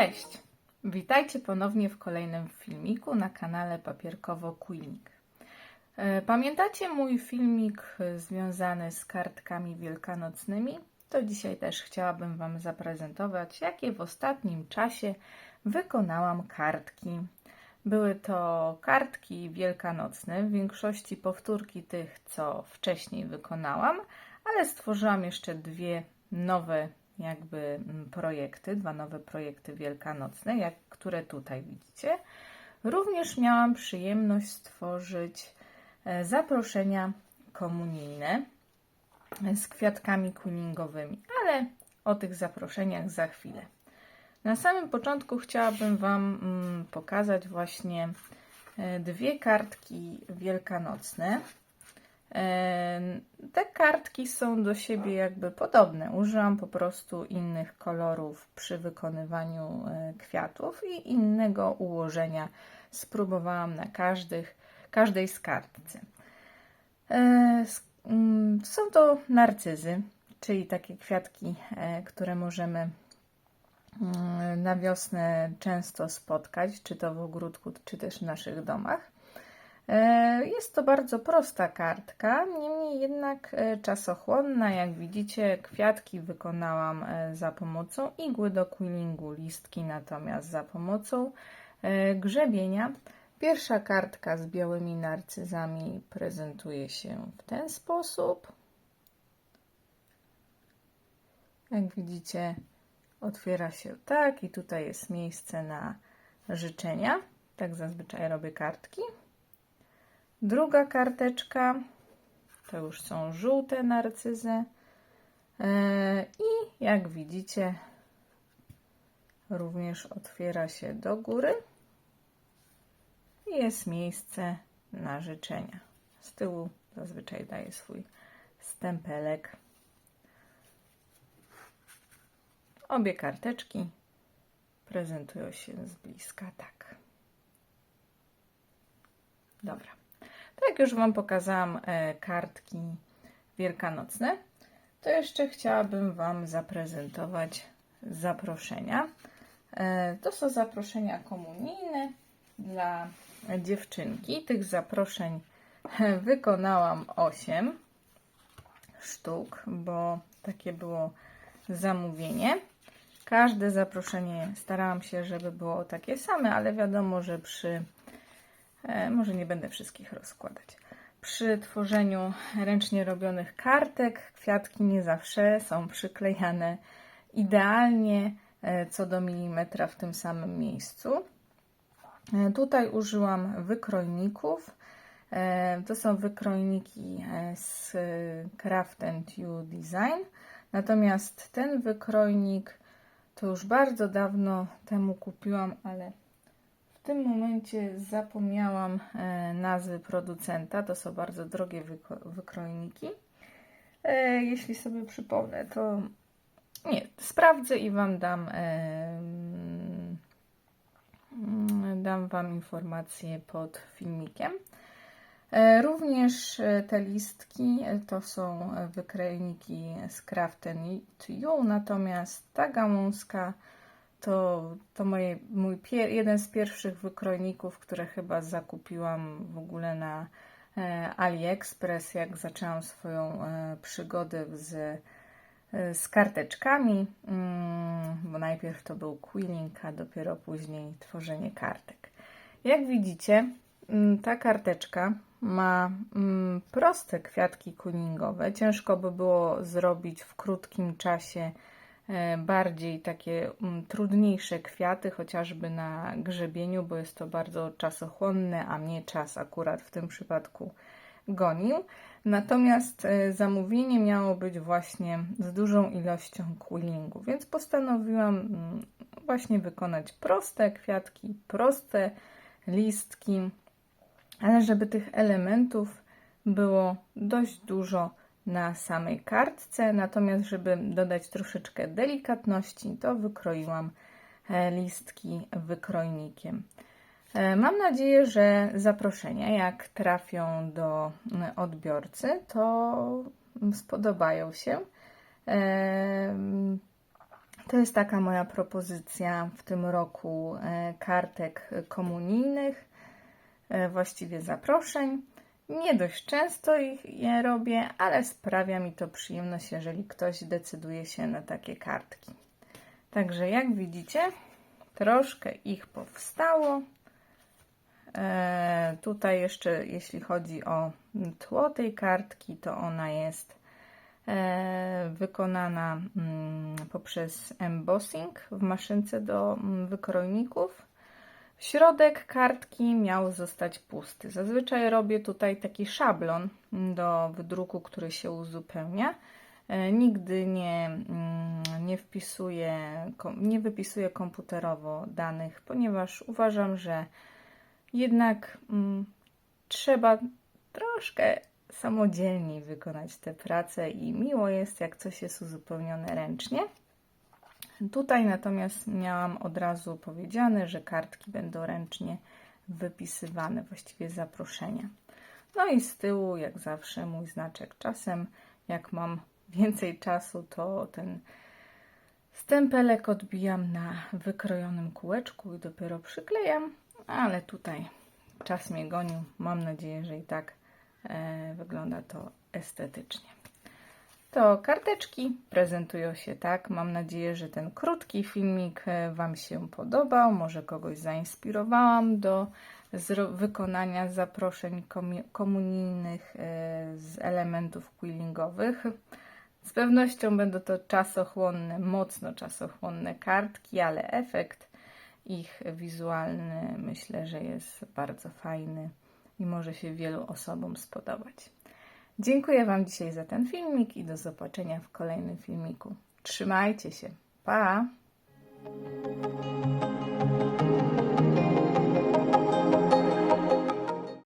Cześć! Witajcie ponownie w kolejnym filmiku na kanale Papierkowo Quilling. E, Pamiętacie mój filmik związany z kartkami wielkanocnymi? To dzisiaj też chciałabym Wam zaprezentować, jakie w ostatnim czasie wykonałam kartki. Były to kartki wielkanocne, w większości powtórki tych, co wcześniej wykonałam, ale stworzyłam jeszcze dwie nowe jakby mm, projekty, dwa nowe projekty wielkanocne, jak, które tutaj widzicie. Również miałam przyjemność stworzyć e, zaproszenia komunijne e, z kwiatkami kuningowymi, ale o tych zaproszeniach za chwilę. Na samym początku chciałabym Wam mm, pokazać właśnie e, dwie kartki wielkanocne. Te kartki są do siebie jakby podobne. Użyłam po prostu innych kolorów przy wykonywaniu e, kwiatów i innego ułożenia spróbowałam na każdych, każdej z kartce. E, mm, Są to narcyzy, czyli takie kwiatki, e, które możemy mm, na wiosnę często spotkać, czy to w ogródku, czy też w naszych domach. E, Jest to bardzo prosta kartka, niemniej jednak e, czasochłonna. Jak widzicie, kwiatki wykonałam e, za pomocą igły do quillingu, listki natomiast za pomocą grzebienia. Pierwsza kartka z białymi narcyzami prezentuje się w ten sposób. Jak widzicie, otwiera się tak i tutaj jest miejsce na życzenia. Tak zazwyczaj robię kartki. Druga karteczka to już są żółte narcyzy. E, I jak widzicie, również otwiera się do góry i jest miejsce na życzenia. Z tyłu zazwyczaj daje swój stempelek. Obie karteczki prezentują się z bliska tak. Dobra. Tak jak już Wam pokazałam e, kartki wielkanocne, to jeszcze chciałabym Wam zaprezentować zaproszenia. E, to są zaproszenia komunijne dla dziewczynki. Tych zaproszeń wykonałam 8 sztuk, bo takie było zamówienie. Każde zaproszenie starałam się, żeby było takie same, ale wiadomo, że przy może nie będę wszystkich rozkładać. Przy tworzeniu ręcznie robionych kartek kwiatki nie zawsze są przyklejane idealnie e, co do milimetra w tym samym miejscu. E, Tutaj użyłam wykrojników. E, To są wykrojniki e, z Craft You Design. Natomiast ten wykrojnik to już bardzo dawno temu kupiłam, ale w tym momencie zapomniałam e, nazwy producenta. To są bardzo drogie wykrojniki. E, Jeśli sobie przypomnę, to nie, sprawdzę i Wam dam, e, mm, dam Wam informację pod filmikiem. Również te listki to są wykrojniki z Craft You, natomiast ta gałązka to, to moje, mój pier, jeden z pierwszych wykrojników, które chyba zakupiłam w ogóle na e, AliExpress, jak zaczęłam swoją e, przygodę z, e, z karteczkami, mm, bo najpierw to był quilling, a dopiero później tworzenie kartek. Jak widzicie, mm, ta karteczka ma mm, proste kwiatki quillingowe. Ciężko by było zrobić w krótkim czasie bardziej takie mm, trudniejsze kwiaty, chociażby na grzebieniu, bo jest to bardzo czasochłonne, a mnie czas akurat w tym przypadku gonił. Natomiast e, zamówienie miało być właśnie z dużą ilością quillingu, więc postanowiłam mm, właśnie wykonać proste kwiatki, proste listki, ale żeby tych elementów było dość dużo na samej kartce, natomiast żeby dodać troszeczkę delikatności, to wykroiłam e, listki wykrojnikiem. E, Mam nadzieję, że zaproszenia, jak trafią do odbiorcy, to spodobają się. E, To jest taka moja propozycja w tym roku kartek komunijnych, właściwie zaproszeń. Nie dość często ich je robię, ale sprawia mi to przyjemność, jeżeli ktoś decyduje się na takie kartki. Także jak widzicie, troszkę ich powstało. E, tutaj jeszcze, jeśli chodzi o tło tej kartki, to ona jest e, wykonana mm, poprzez embossing w maszynce do mm, wykrojników. Środek kartki miał zostać pusty. Zazwyczaj robię tutaj taki szablon do wydruku, który się uzupełnia. E, Nigdy nie, mm, nie wpisuję, nie wypisuję komputerowo danych, ponieważ uważam, że jednak mm, trzeba troszkę samodzielnie wykonać tę pracę i miło jest, jak coś jest uzupełnione ręcznie. Tutaj natomiast miałam od razu powiedziane, że kartki będą ręcznie wypisywane, właściwie zaproszenia. No i z tyłu, jak zawsze, mój znaczek. Czasem, jak mam więcej czasu, to ten stempelek odbijam na wykrojonym kółeczku i dopiero przyklejam, ale tutaj czas mnie gonił. Mam nadzieję, że i tak e, wygląda to estetycznie. To karteczki prezentują się tak. Mam nadzieję, że ten krótki filmik e, Wam się podobał. Może kogoś zainspirowałam do wykonania zaproszeń komunijnych e, z elementów quillingowych. Z pewnością będą to czasochłonne, mocno czasochłonne kartki, ale efekt ich wizualny myślę, że jest bardzo fajny i może się wielu osobom spodobać. Dziękuję Wam dzisiaj za ten filmik i do zobaczenia w kolejnym filmiku. Trzymajcie się. Pa!